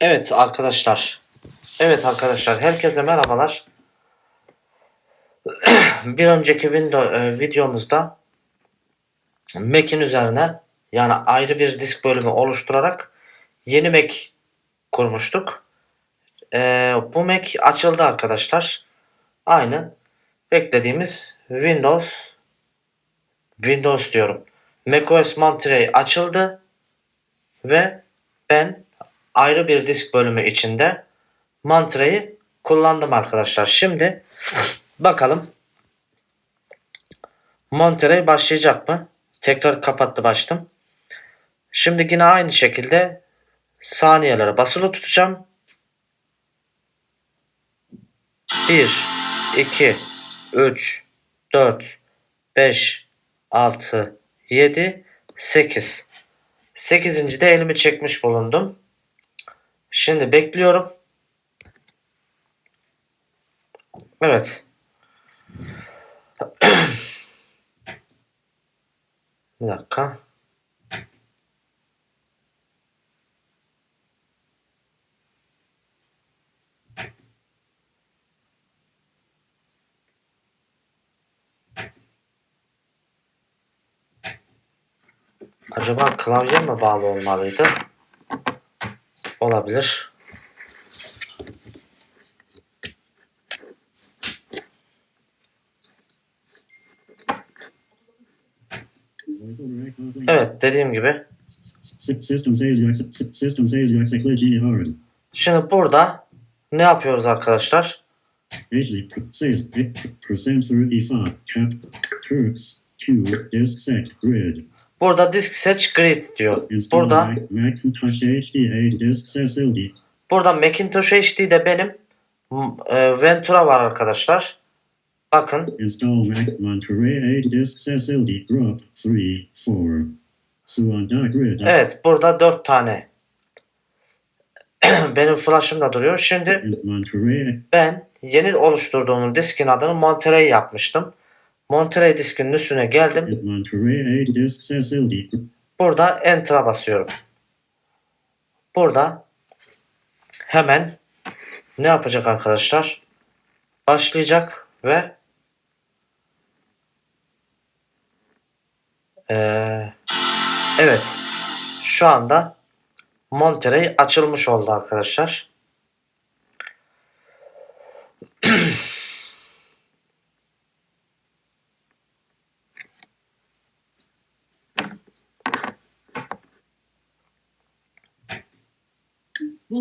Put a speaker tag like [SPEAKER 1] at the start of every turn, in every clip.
[SPEAKER 1] Evet arkadaşlar. Evet arkadaşlar herkese merhabalar. bir önceki video, e, videomuzda Mac'in üzerine yani ayrı bir disk bölümü oluşturarak yeni Mac kurmuştuk. E, bu Mac açıldı arkadaşlar. Aynı beklediğimiz Windows Windows diyorum. macOS Monterey açıldı ve ben ayrı bir disk bölümü içinde Monterey'i kullandım arkadaşlar. Şimdi bakalım Monterey başlayacak mı? Tekrar kapattı başladım. Şimdi yine aynı şekilde saniyelere basılı tutacağım. 1 2 3 4 5 6 7 8 8. de elimi çekmiş bulundum. Şimdi bekliyorum. Evet. Bir dakika. Acaba klavye mi bağlı olmalıydı? Olabilir. Evet dediğim gibi. Şimdi burada ne yapıyoruz arkadaşlar?
[SPEAKER 2] Percent through E5 cap Turks Q disk set grid.
[SPEAKER 1] Burada disk seç grid diyor. Burada
[SPEAKER 2] Mac- Macintosh HDA disk set LD.
[SPEAKER 1] burada Macintosh HD'de benim m- e, Ventura var arkadaşlar. Bakın
[SPEAKER 2] Install Mac Monterey disk set LD drop 3 4. Suanda grid.
[SPEAKER 1] evet burada 4 tane benim flash'ım da duruyor. Şimdi ben yeni oluşturduğum diskin adını Monterey yapmıştım. Monterey diskinin üstüne geldim. Burada Enter'a basıyorum. Burada hemen ne yapacak arkadaşlar? Başlayacak ve eee, evet şu anda Monterey açılmış oldu arkadaşlar.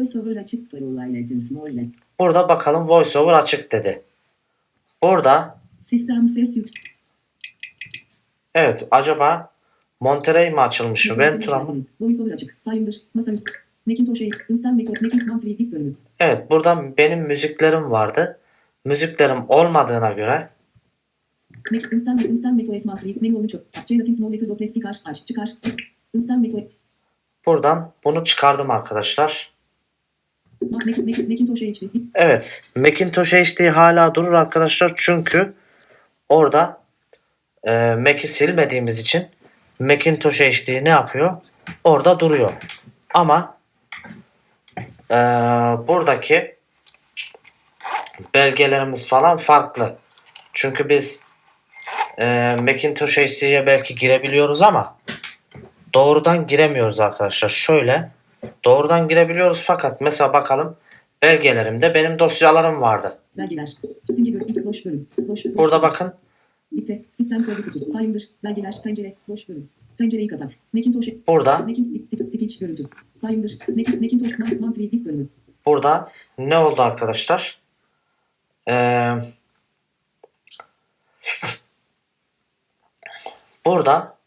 [SPEAKER 3] VoiceOver açık parolayla Small
[SPEAKER 1] Burada bakalım VoiceOver açık dedi. Burada
[SPEAKER 3] Sistem ses yüksek.
[SPEAKER 1] evet acaba Monterey mi açılmış? Ventura mı?
[SPEAKER 3] VoiceOver açık. Finder. Masaüstü. Macintosh Aid. Instant Mac. Macintosh Monterey disk bölümü.
[SPEAKER 1] Evet buradan benim müziklerim vardı. Müziklerim olmadığına göre
[SPEAKER 3] Mac. Instant Mac. Instant Mac OS Monterey. Menü 13. Generative Small Letter Doppler Sikar. Aç. Çıkar. Instant Mac
[SPEAKER 1] buradan bunu çıkardım arkadaşlar. Evet Macintosh HD hala durur arkadaşlar çünkü orada e, Mac'i silmediğimiz için Macintosh HD ne yapıyor? Orada duruyor. Ama e, buradaki belgelerimiz falan farklı. Çünkü biz e, Macintosh HD'ye belki girebiliyoruz ama doğrudan giremiyoruz arkadaşlar. Şöyle doğrudan girebiliyoruz fakat mesela bakalım belgelerimde benim dosyalarım vardı.
[SPEAKER 3] Belgeler. Simge bölüm. İlk boş bölüm. Boş. boş.
[SPEAKER 1] Burada bakın
[SPEAKER 3] Bitti. Sistem sözlü kutu. Finder. Belgeler. Pencere. Boş bölüm. Pencereyi kapat. Macintosh.
[SPEAKER 1] burada
[SPEAKER 3] Macintosh. Görüntü. Finder. Mac- Macintosh Monterey disk bölümü.
[SPEAKER 1] burada ne oldu arkadaşlar? Ee, burada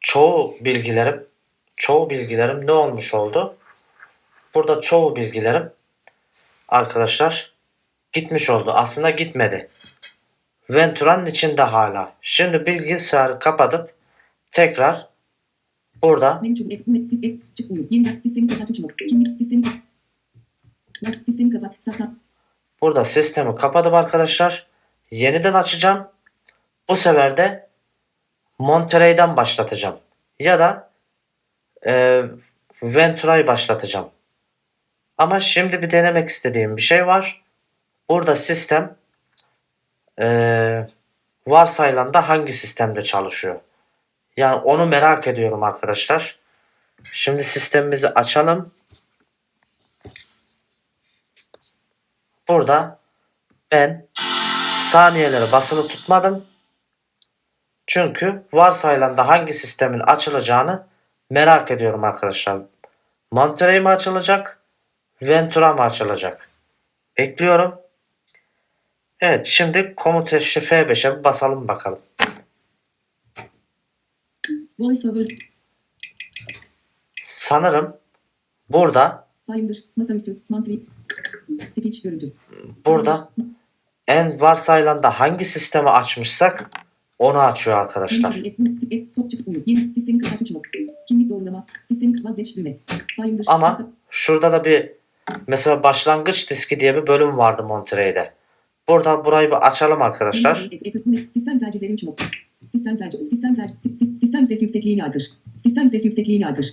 [SPEAKER 1] çoğu bilgilerim çoğu bilgilerim ne olmuş oldu? Burada çoğu bilgilerim arkadaşlar gitmiş oldu. Aslında gitmedi. Ventura'nın içinde hala. Şimdi bilgisayarı kapatıp tekrar burada. Burada sistemi kapadım arkadaşlar. Yeniden açacağım. Bu sefer de Monterey'den başlatacağım. Ya da e, Ventura'yı başlatacağım. Ama şimdi bir denemek istediğim bir şey var. Burada sistem eee varsayılan da hangi sistemde çalışıyor? Yani onu merak ediyorum arkadaşlar. Şimdi sistemimizi açalım. Burada ben saniyeleri basılı tutmadım. Çünkü varsayılan da hangi sistemin açılacağını merak ediyorum arkadaşlar. Monterey mi açılacak? Ventura mı açılacak? Bekliyorum. Evet şimdi komut tuşu F5'e bir basalım bakalım.
[SPEAKER 3] VoiceOver.
[SPEAKER 1] Sanırım burada
[SPEAKER 3] Finder. Masaüstü. Mantri. Speech görüntü.
[SPEAKER 1] burada en varsayılan da hangi sistemi açmışsak onu açıyor arkadaşlar.
[SPEAKER 3] Sistemi. Kimlik doğrulama. Sistemi vazgeç düğme. Finder.
[SPEAKER 1] Ama şurada da bir mesela başlangıç diski diye bir bölüm vardı Monterey'de. Burada burayı bir açalım arkadaşlar.
[SPEAKER 3] Sistem tercihleri 3 mod. Sistem tercih. Sistem tercih. sis- Sistem ses yüksekliğini arttır. Sistem ses yüksekliğini arttır.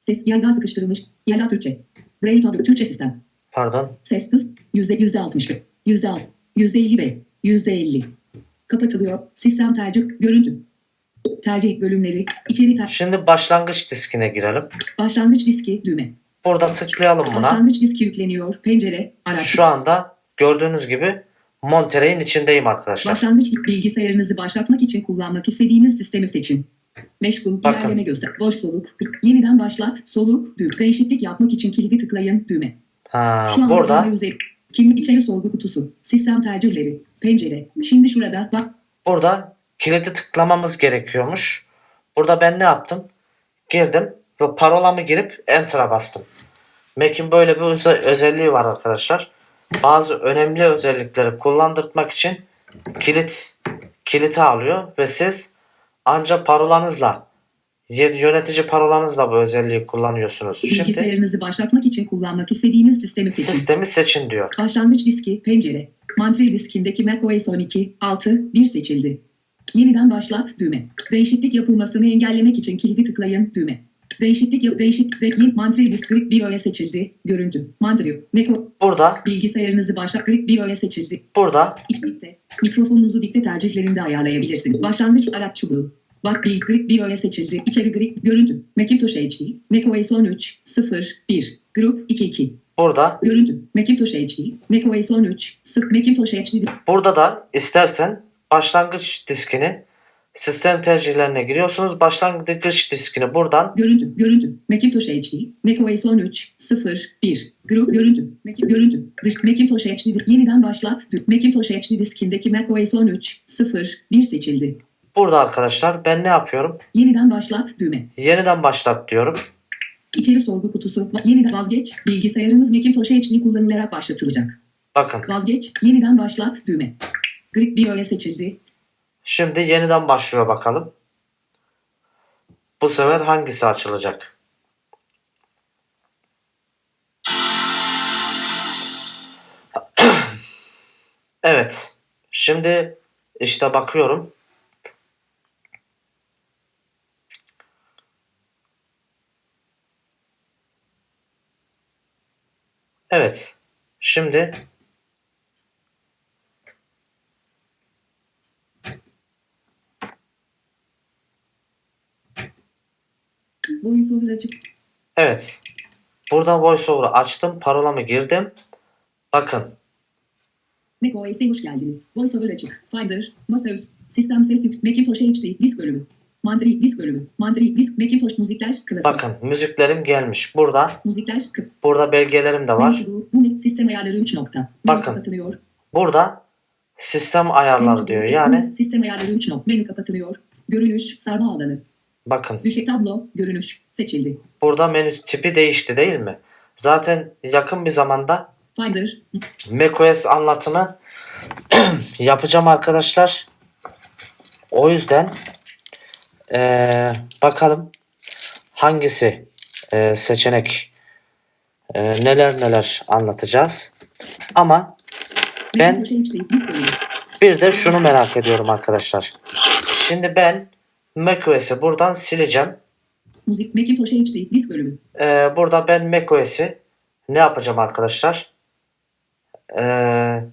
[SPEAKER 3] Ses yerden sıkıştırılmış. Yerden Türkçe. Braille tablo Türkçe sistem.
[SPEAKER 1] Pardon.
[SPEAKER 3] Ses hız yüzde yüzde altmış bir. Yüzde alt. Yüzde elli B. Yüzde elli. Kapatılıyor. Sistem tercih. Görüntü. Tercih bölümleri. içeri ter.
[SPEAKER 1] Şimdi başlangıç diskine girelim.
[SPEAKER 3] Başlangıç diski düğme.
[SPEAKER 1] Burada tıklayalım buna.
[SPEAKER 3] Başlangıç diski yükleniyor. Pencere. Araç.
[SPEAKER 1] Şu anda gördüğünüz gibi Monterey'in içindeyim arkadaşlar.
[SPEAKER 3] Başlangıç bilgisayarınızı başlatmak için kullanmak istediğiniz sistemi seçin. Meşgul,
[SPEAKER 1] Bakın.
[SPEAKER 3] ilerleme göster. Boş soluk. Yeniden başlat. Soluk. Düğme. Değişiklik yapmak için kilidi tıklayın. Düğme.
[SPEAKER 1] Ha,
[SPEAKER 3] Şu anda
[SPEAKER 1] burada
[SPEAKER 3] Kimlik içeri sorgu kutusu. Sistem tercihleri. Pencere. Şimdi şurada bak.
[SPEAKER 1] burada kilidi tıklamamız gerekiyormuş. Burada ben ne yaptım? Girdim ve parolamı girip Enter'a bastım. Mac'in böyle bir öze- özelliği var arkadaşlar. Bazı önemli özellikleri kullandırtmak için kilit kiliti alıyor ve siz ancak parolanızla yönetici parolanızla bu özelliği kullanıyorsunuz. Şimdi
[SPEAKER 3] Bilgisayarınızı başlatmak için kullanmak istediğiniz sistemi seçin.
[SPEAKER 1] sistemi seçin diyor.
[SPEAKER 3] Başlangıç diski, pencere. Mantril diskindeki macOS 12, 6, 1 seçildi. Yeniden başlat düğme. Değişiklik yapılmasını engellemek için kilidi tıklayın düğme. Değişiklik yap değişik de yeni Mantril disk 1 öğe seçildi. Görüntü. Mantril. Maco.
[SPEAKER 1] Burada
[SPEAKER 3] Bilgisayarınızı başlat Grip 1 öğe seçildi.
[SPEAKER 1] burada
[SPEAKER 3] İç dikte. Mikrofonunuzu dikte tercihlerinde ayarlayabilirsiniz. Başlangıç araç çubuğu. Bak bil grip 1 öğe seçildi. İçeri grip görüntü. Macintosh HD. macOS 13 0 1. Grup 2 2.
[SPEAKER 1] burada
[SPEAKER 3] Görüntü. Macintosh HD. macOS 13 0 Macintosh HD.
[SPEAKER 1] Burada da istersen başlangıç diskini sistem tercihlerine giriyorsunuz. Başlangıç diskini buradan
[SPEAKER 3] Görüntü. Görüntü. Macintosh HD. macOS 13 0 1. Grup görüntü. Mac görüntü. Dış Macintosh HD. Yeniden başlat. Macintosh HD diskindeki macOS 13 0 1 seçildi.
[SPEAKER 1] burada arkadaşlar ben ne yapıyorum?
[SPEAKER 3] Yeniden başlat düğme.
[SPEAKER 1] Yeniden başlat diyorum.
[SPEAKER 3] İçeri sorgu kutusu. Yeniden vazgeç. Bilgisayarınız Macintosh HD kullanılarak başlatılacak.
[SPEAKER 1] Bakın
[SPEAKER 3] Vazgeç. Yeniden başlat düğme. Grip öğe seçildi.
[SPEAKER 1] şimdi yeniden başlıyor bakalım. Bu sefer hangisi açılacak? Evet. Şimdi işte bakıyorum. Evet. Şimdi
[SPEAKER 3] VoiceOver açık.
[SPEAKER 1] Evet. Burada VoiceOver'ı açtım. Parolamı girdim. Bakın.
[SPEAKER 3] Mac OS'e hoş geldiniz. VoiceOver açık. Finder. Masaüstü. Sistem ses yüksek. Macintosh HD. Disk bölümü. Mandri disk bölümü. Mandri disk. Macintosh müzikler. Klasik.
[SPEAKER 1] Bakın müziklerim gelmiş. Burada.
[SPEAKER 3] Müzikler. Kı.
[SPEAKER 1] Burada belgelerim de var.
[SPEAKER 3] Bu, bu sistem ayarları 3 nokta.
[SPEAKER 1] Bakın.
[SPEAKER 3] kapatılıyor.
[SPEAKER 1] Burada sistem ayarları diyor. Yani
[SPEAKER 3] Sistem ayarları 3 nokta. Menü kapatılıyor. Görünüş. Sarma alanı.
[SPEAKER 1] Bakın
[SPEAKER 3] Düşük tablo. Görünüş. Seçildi.
[SPEAKER 1] burada menü tipi değişti değil mi? Zaten yakın bir zamanda
[SPEAKER 3] Finder.
[SPEAKER 1] macOS anlatımı yapacağım arkadaşlar. O yüzden eee, bakalım hangisi eee, seçenek eee, neler neler anlatacağız. Ama Ben-
[SPEAKER 3] bölümü.
[SPEAKER 1] bir de şunu merak ediyorum arkadaşlar. Şimdi ben macOS'i buradan sileceğim.
[SPEAKER 3] Müzik. Macintosh HD. Disk bölümü.
[SPEAKER 1] Eee, burada ben macOS'i ne yapacağım arkadaşlar? Ee,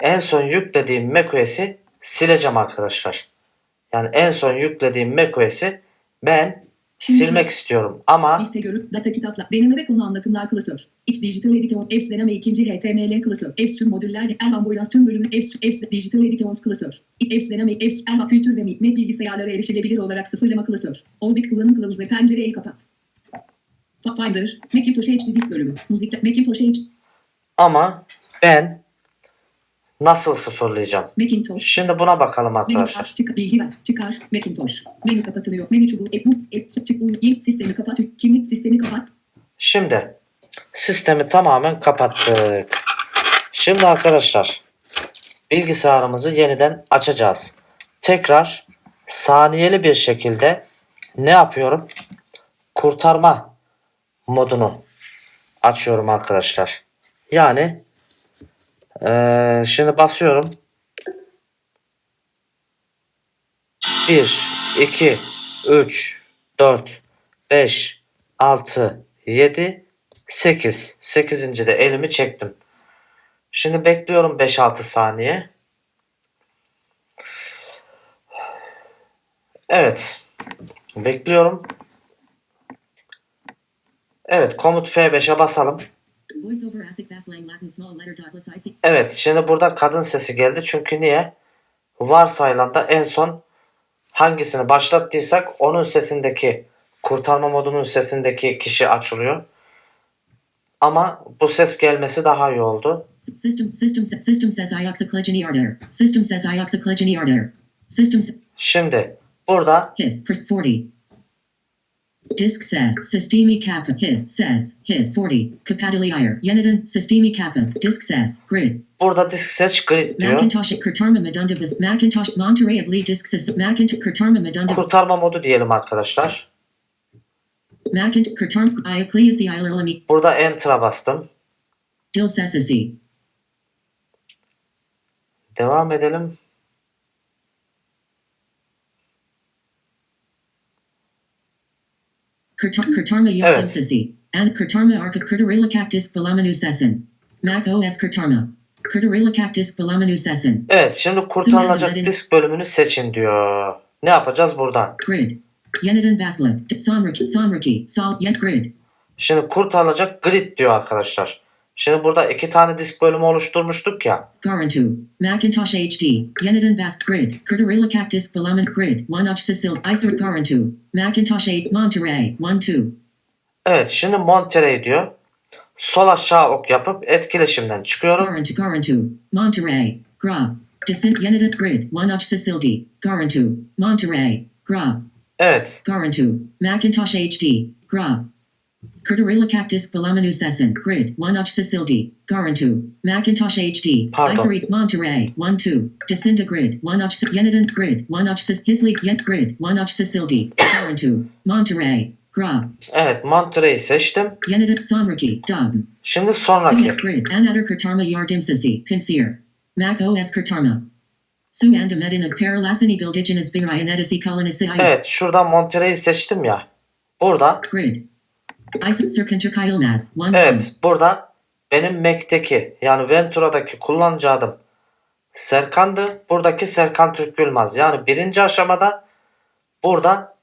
[SPEAKER 1] en son yüklediğim macOS'i sileceğim arkadaşlar. Yani en son yüklediğim macOS'i ben silmek istiyorum. Ama
[SPEAKER 4] Liste görüp data kitaplar. Deneme ve konu anlatımlar klasör. İç dijital editör. Apps deneme ikinci HTML klasör. Apps tüm modüller. Elvan boyans tüm bölümü. Apps, apps dijital editör klasör. Apps deneme. Apps Elvan kültür ve Mac bilgisayarlara erişilebilir olarak sıfırlama klasör. Orbit kullanım kılavuzu pencereyi kapat. Finder. Macintosh HD disk bölümü. Müzik. Macintosh HD.
[SPEAKER 1] ama ben nasıl sıfırlayacağım?
[SPEAKER 4] Macintosh.
[SPEAKER 1] Şimdi buna bakalım
[SPEAKER 4] Menü
[SPEAKER 1] arkadaşlar.
[SPEAKER 4] aç, çık, bilgi ver, çıkar, Macintosh. Menü kapatılıyor. Menü çubuğu, e, books, e, çık, uyu, yeni sistemi kapat, kimlik sistemi kapat.
[SPEAKER 1] Şimdi sistemi tamamen kapattık. Şimdi arkadaşlar bilgisayarımızı yeniden açacağız. Tekrar saniyeli bir şekilde ne yapıyorum? Kurtarma modunu açıyorum arkadaşlar. Yani eee, şimdi basıyorum. 1, 2, 3, 4, 5, 6, 7, 8. 8. de elimi çektim. Şimdi bekliyorum 5-6 saniye. Evet. Bekliyorum. Evet komut F5'e basalım. Evet şimdi burada kadın sesi geldi. Çünkü niye? Varsayılanda en son hangisini başlattıysak onun sesindeki kurtarma modunun sesindeki kişi açılıyor. Ama bu ses gelmesi daha iyi oldu.
[SPEAKER 4] System, system, system says ioxicligeny order. System says ioxicligeny order. System,
[SPEAKER 1] Şimdi burada
[SPEAKER 4] his, first 40. Disk says, systemi kappa, his, says, hit, 40. Kapatili Yeniden, systemi kappa, disk says, grid.
[SPEAKER 1] burada disk seç grid diyor.
[SPEAKER 4] Macintosh Kurtarma Medundibus Macintosh Monterey Lee Disc System Macintosh Kurtarma Medundibus
[SPEAKER 1] Kurtarma modu diyelim arkadaşlar.
[SPEAKER 4] Macintosh Kurtarm Iocleus Ilerlami
[SPEAKER 1] Burada enter'a bastım.
[SPEAKER 4] Dil Sessisi
[SPEAKER 1] Devam edelim.
[SPEAKER 4] Kurtarma
[SPEAKER 1] Evet.
[SPEAKER 4] Sisi and Kurtarma Arca Kurtarilla Cap Disc Balamanu Sessin Mac OS Kurtarma Kurtarilla Cap Disc Balamanu Sessin
[SPEAKER 1] Evet şimdi kurtarılacak disk bölümünü seçin diyor. Ne yapacağız buradan?
[SPEAKER 4] Grid Yeniden Vasila Samraki Samraki Sol Yet Grid
[SPEAKER 1] Şimdi kurtarılacak grid diyor arkadaşlar. Şimdi burada iki tane disk bölümü oluşturmuştuk ya.
[SPEAKER 4] Garantu Macintosh HD Yeniden Vast Grid. Kurtarilla Cap Disc Balaman Grid. One Uch Sisil Isor Garantu Macintosh 8 Monterey. 1 2
[SPEAKER 1] Evet şimdi Monterey diyor. Sol aşağı ok yapıp etkileşimden çıkıyorum.
[SPEAKER 4] Garantu Garantu Monterey. Grab Descent Yeniden Grid. One Uch Sisildi Garantu Monterey. Grab
[SPEAKER 1] Evet.
[SPEAKER 4] Garantu Macintosh HD Grab Kurtarilla Balamanu Sessin Grid One Uch Sisildi Garantu Macintosh HD
[SPEAKER 1] Pardon.
[SPEAKER 4] Isorit Monterey 1 2 Descenda Grid One Uch Sis- Yeniden Grid One Uch Sis Hisley Yet Grid One Uch Sisildi Garantu Monterey Grab
[SPEAKER 1] Evet Monterey'i seçtim.
[SPEAKER 4] Yeniden Somraki Dub
[SPEAKER 1] Şimdi sonraki.
[SPEAKER 4] Grid Anatter Kurtarma Yardim Sisi Pinsir Mac OS Kurtarma Su anda medin of Paralasini Bildigenous Virayanetisi Colonisi
[SPEAKER 1] Evet şuradan Monterey'i seçtim ya. Burada
[SPEAKER 4] Grid
[SPEAKER 1] Evet, burada benim Mac'teki yani Ventura'daki kullanıcı adım Serkan'dı. Buradaki Serkan Türk Gülmaz. Yani birinci aşamada burada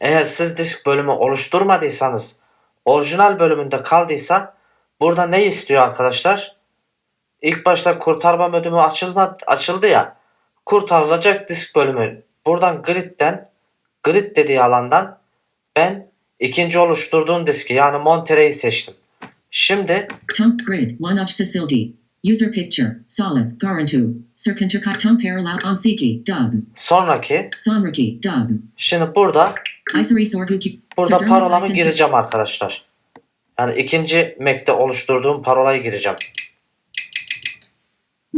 [SPEAKER 1] eğer siz disk bölümü oluşturmadıysanız orijinal bölümünde kaldıysa burada ne istiyor arkadaşlar? İlk başta kurtarma modülü açılma, açıldı ya. Kurtarılacak disk bölümü. Buradan gridden grid dediği alandan ben ikinci oluşturduğum diski yani Monterey'i seçtim. Şimdi
[SPEAKER 4] Tump Grid One Uch Sisildi User Picture Solid Garantu Sirkantur Tum Parallel Onsiki Dub
[SPEAKER 1] sonraki
[SPEAKER 4] Somraki Dub
[SPEAKER 1] şimdi burada burada parolamı gireceğim arkadaşlar. Yani ikinci Mac'te oluşturduğum parolayı gireceğim.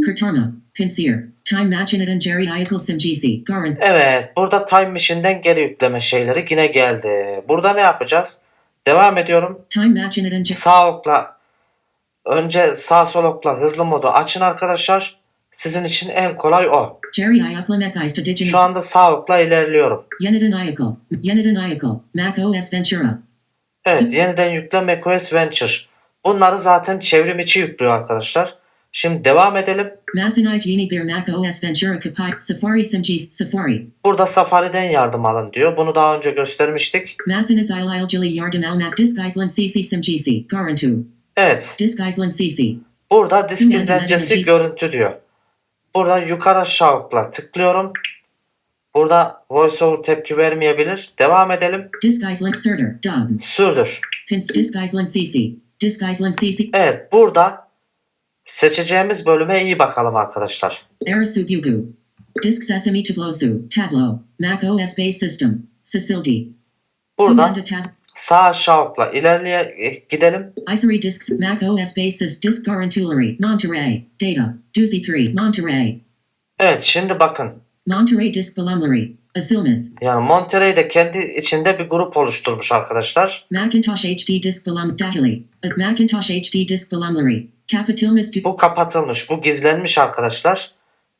[SPEAKER 4] Kurtarma Pinsir Time Machinatan Jerry Iakal Simgisi Garant
[SPEAKER 1] Evet burada Time Machine'den geri yükleme şeyleri yine geldi. Burada ne yapacağız? Devam ediyorum.
[SPEAKER 4] Time Machinatan J-
[SPEAKER 1] Sağ okla önce sağ sol okla hızlı modu açın arkadaşlar. Sizin için en kolay o. Şu anda sağ okla ilerliyorum.
[SPEAKER 4] Yeniden Iakal Yeniden Iakal Mac OS Ventura
[SPEAKER 1] Evet yeniden yükle macOS Venture. Bunları zaten çevrim içi yüklüyor arkadaşlar. Şimdi devam edelim. Burada Safari'den yardım alın diyor. Bunu daha önce göstermiştik.
[SPEAKER 4] Yardım Island CC Garantu.
[SPEAKER 1] Evet. Burada disk izlencesi görüntü diyor. Burada yukarı aşağı tıklıyorum. Burada voiceover tepki vermeyebilir. Devam edelim. Sürdür. Evet burada seçeceğimiz bölüme iyi bakalım arkadaşlar.
[SPEAKER 4] Arasu Bugu. Disk Sesame Tablosu. Tableau. Mac OS Base System. Facility.
[SPEAKER 1] Burada
[SPEAKER 4] Sumanda Tab.
[SPEAKER 1] sağ aşağı okla ilerleye e, gidelim.
[SPEAKER 4] Isari Disks Mac OS Basis Disk Garantulary. Monterey. Data. Doozy 3. Monterey.
[SPEAKER 1] Evet şimdi bakın.
[SPEAKER 4] Monterey Disk Volumary. Asilmas.
[SPEAKER 1] Yani Monterey de kendi içinde bir grup oluşturmuş arkadaşlar.
[SPEAKER 4] Macintosh HD Disk Volum Dahili. Macintosh HD Disk Volumary.
[SPEAKER 1] Bu kapatılmış, bu gizlenmiş arkadaşlar.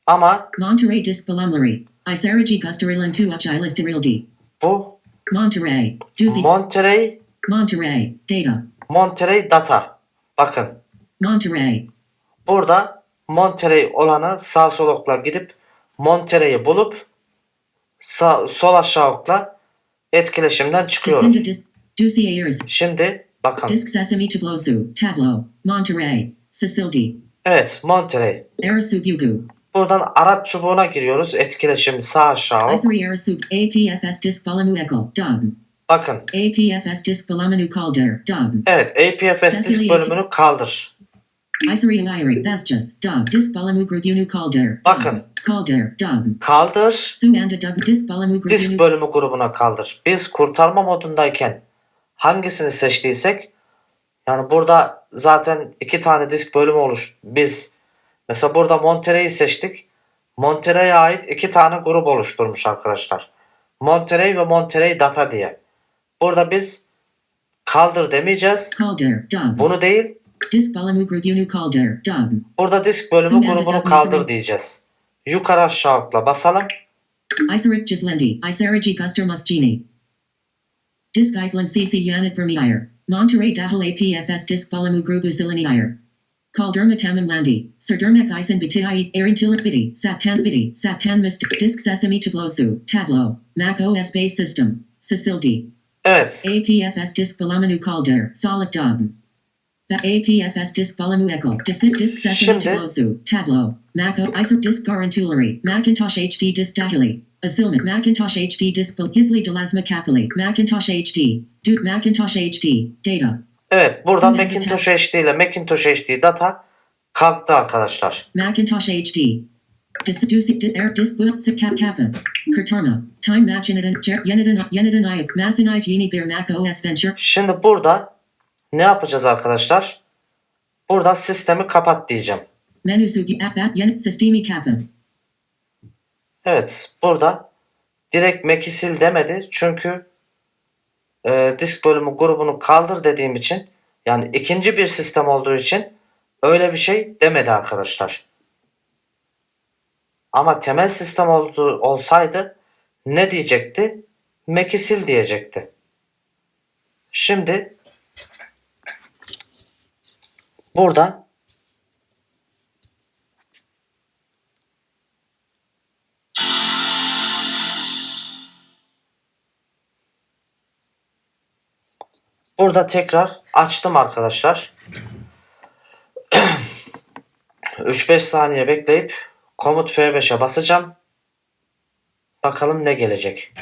[SPEAKER 1] Ama
[SPEAKER 4] Monterey Disk Volumary. Isaraji Gustarilan 2 Uchilistaril
[SPEAKER 1] bu
[SPEAKER 4] Monterey.
[SPEAKER 1] Monterey,
[SPEAKER 4] Monterey. Data.
[SPEAKER 1] Monterey Data. Bakın
[SPEAKER 4] Monterey.
[SPEAKER 1] burada Monterey olanı sağ sol okla gidip Monterey'i bulup sağ, sol aşağı okla etkileşimden çıkıyoruz. Şimdi bakın.
[SPEAKER 4] Tableau. Monterey. Facility.
[SPEAKER 1] Evet Monterey.
[SPEAKER 4] Arasu Bugu.
[SPEAKER 1] Buradan araç çubuğuna giriyoruz. Etkileşim sağ aşağı ok.
[SPEAKER 4] Isari Arasu APFS Disk Volumu Echo. Dub.
[SPEAKER 1] Bakın.
[SPEAKER 4] APFS Disk Voluminu Calder. Dub.
[SPEAKER 1] Evet APFS disk bölümünü kaldır.
[SPEAKER 4] Isari Iliri Vestas. Dub. Disk Volumu Grubunu. Dub.
[SPEAKER 1] Bakın.
[SPEAKER 4] Calder. Dub.
[SPEAKER 1] Kaldır.
[SPEAKER 4] Suanda Dub. Disk
[SPEAKER 1] bölümü grubuna kaldır. Biz kurtarma modundayken hangisini seçtiysek yani burada zaten iki tane disk bölümü oluş. Biz mesela burada Monterey'i seçtik. Monterey'e ait iki tane grup oluşturmuş arkadaşlar. Monterey ve Monterey Data diye. Burada biz kaldır demeyeceğiz.
[SPEAKER 4] Dub.
[SPEAKER 1] Bunu değil.
[SPEAKER 4] Disk Volumu Grubunu. Dub.
[SPEAKER 1] Burada disk bölümü grubunu kaldır diyeceğiz. Yukarı aşağı okla basalım.
[SPEAKER 4] Isarik Gislendi. Isaraji Guster Musgini. Disk Island CC Yanit Vermeyer. Monterey Dahil APFS Disk Volumu Grubu Zilinier. Calderma Tamim Landi. Serdermek Isen Bitai. Arintilit Biti. Saptan Biti. Saptan Mist. Disk Sesame Tablosu. Tableau. Mac OS Base System. Cecildi.
[SPEAKER 1] Evet.
[SPEAKER 4] APFS Disk Voluminu Calder. Solid Dub. The APFS Disk Volumu Echo. Disk Disk Sesame
[SPEAKER 1] Şimdi-
[SPEAKER 4] Tablosu. Tableau. Mac O. ISO Disk Garantulary. Macintosh HD Disk Dahili. Asilmet Macintosh HD Disk Bul Hisley Delasma Capili. Macintosh HD. Duke Macintosh HD. Data.
[SPEAKER 1] Evet. Burada
[SPEAKER 4] Sonra
[SPEAKER 1] Macintosh HD ile Macintosh HD Data kalktı arkadaşlar.
[SPEAKER 4] Macintosh HD. Disedusic di air sip cap kappa. Kurtarma. Time match yenidan yenidan ayak. Massinize uni their Mac OS Venture.
[SPEAKER 1] Şimdi burada ne yapacağız arkadaşlar? Burada sistemi kapat diyeceğim.
[SPEAKER 4] Menu sugi app app yen systemi kappa.
[SPEAKER 1] Evet. Burada direkt Mac'i sil demedi. Çünkü e, disk bölümü grubunu kaldır dediğim için yani ikinci bir sistem olduğu için öyle bir şey demedi arkadaşlar. Ama temel sistem olduğu, olsaydı ne diyecekti? Mac'i sil diyecekti. Şimdi burada Burada tekrar açtım arkadaşlar. 3-5 saniye bekleyip komut F5'e basacağım. Bakalım ne gelecek.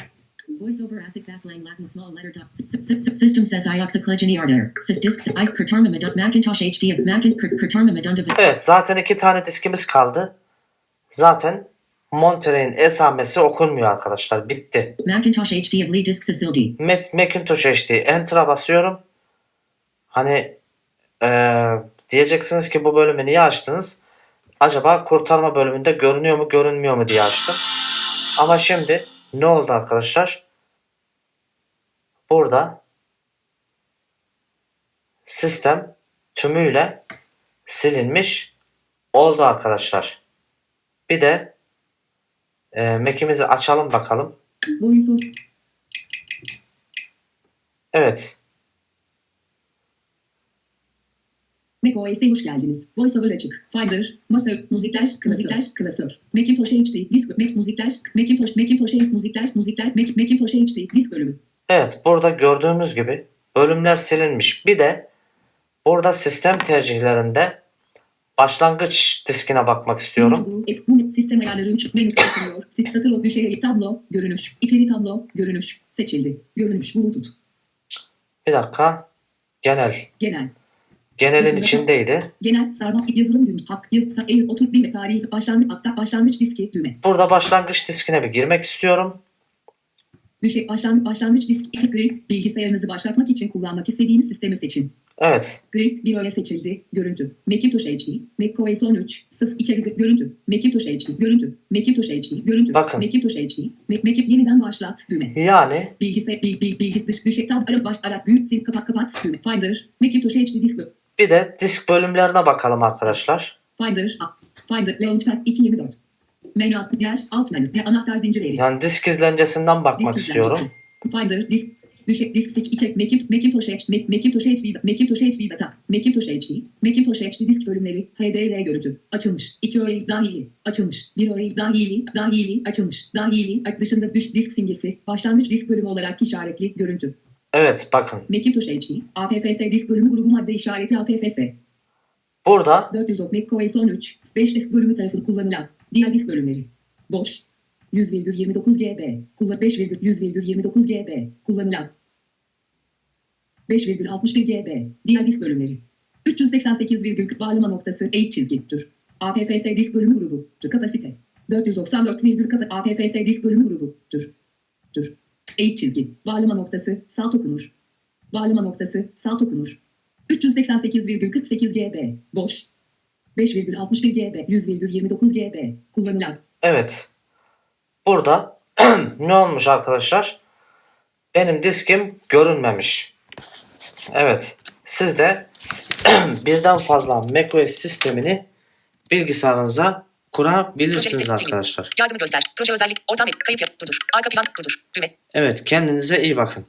[SPEAKER 4] Voice over ASIC Vaslang Latin small letter System says ioxiclegeny arder. Sys disk ice Kurtarma Madun Macintosh HD Macin Kurtarma Madunda
[SPEAKER 1] Evet zaten iki tane diskimiz kaldı. Zaten Monterey'in esamesi okunmuyor arkadaşlar. Bitti.
[SPEAKER 4] Macintosh HD of Disk.
[SPEAKER 1] Mac- Macintosh HD Enter'a basıyorum. Hani eee, diyeceksiniz ki bu bölümü niye açtınız? Acaba kurtarma bölümünde görünüyor mu görünmüyor mu diye açtım. Ama şimdi ne oldu arkadaşlar? Burada sistem tümüyle silinmiş oldu arkadaşlar. Bir de eee Mac'imizi açalım bakalım.
[SPEAKER 4] Over.
[SPEAKER 1] Evet.
[SPEAKER 3] macOS'e hoş geldiniz. VoiceOver açık. Finder, masa, müzikler, müzikler, klasör. Macintosh HD, disk, Mac, müzikler, Macintosh, Macintosh HD, müzikler, müzikler, Mac, Macintosh HD, disk bölümü.
[SPEAKER 1] Evet burada gördüğünüz gibi bölümler silinmiş. Bir de burada sistem tercihlerinde başlangıç diskine bakmak istiyorum.
[SPEAKER 3] Bu, sistem ayarları 3 menü. Sit satır o düşey tablo, görünüş, içeri tablo, görünüş, seçildi. Görünüş, Bluetooth,
[SPEAKER 1] Bir dakika. Genel.
[SPEAKER 3] genel.
[SPEAKER 1] Genelin içindeydi.
[SPEAKER 3] Genel, sarma, yazılım gün, hak, yaz, sa, ev, otur, dil ve tarihi, başlangıç, aktar, başlangıç diski, düğme.
[SPEAKER 1] Burada başlangıç diskine bir girmek istiyorum.
[SPEAKER 3] Düşey, başlangıç, başlangıç disk, içi grid, bilgisayarınızı başlatmak için kullanmak istediğiniz sistemi seçin.
[SPEAKER 1] Evet.
[SPEAKER 3] Grid bir öğe seçildi. Görüntü. Macintosh HD. macOS 13. Sıf içeri görüntü. Macintosh HD. Görüntü. Macintosh HD. Görüntü.
[SPEAKER 1] Bakın.
[SPEAKER 3] Macintosh HD. Mac, Mac, yeniden başlat. Düğme.
[SPEAKER 1] Yani
[SPEAKER 3] Bilgisayar, bil, bil, bilgis, dış, düşey, tab, ara, baş, ara, büyük, sil, kapat, kapat. Düğme. Finder. Macintosh HD disk.
[SPEAKER 1] bir de disk bölümlerine bakalım arkadaşlar.
[SPEAKER 3] Finder. Finder. Launchpad 224. Menü alt, diğer, alt menü. Anahtar zincirleri.
[SPEAKER 1] Yani disk izlencesinden bakmak
[SPEAKER 3] Disk
[SPEAKER 1] istiyorum.
[SPEAKER 3] Finder, disk, düşe, disk seç, içek, Macintosh, Macintosh HD, Mac- Macintosh HD, Macintosh HD data, Macintosh HD, Macintosh HD disk bölümleri, HDR görüntü, açılmış, 2 öğe dahili, açılmış, 1 öğe dahili, dahili, açılmış, dahili, dışında düş disk simgesi, başlangıç disk bölümü olarak işaretli, görüntü,
[SPEAKER 1] Evet bakın.
[SPEAKER 3] Macintosh HD, APFS disk bölümü grubu madde işareti APFS,
[SPEAKER 1] Burada
[SPEAKER 3] 400 macOS 13, 5 disk bölümü tarafından kullanılan diğer disk bölümleri. Boş. 100,29 GB. Kullan 5,100,29 GB. Kullanılan. 5,61 GB. Diğer disk bölümleri. 388,40 bağlama noktası eğik çizgi tür. APFS disk bölümü grubu. Tür kapasite. 494, kapa APFS disk bölümü grubu. Tür. Tür. Eğik çizgi. Bağlama noktası salt okunur. Bağlama noktası salt okunur. 388,48 GB. Boş. 5,61 GB. 100,29 GB. Kullanılan.
[SPEAKER 1] evet. Burada ne olmuş arkadaşlar? Benim diskim görünmemiş. Evet. Siz de birden fazla macOS sistemini bilgisayarınıza kurabilirsiniz arkadaşlar.
[SPEAKER 5] Yardımı göster. Proje özellik. Ortam et. Kayıt yap. Durdur. Arka plan. Durdur. Düğme.
[SPEAKER 1] Evet kendinize iyi bakın.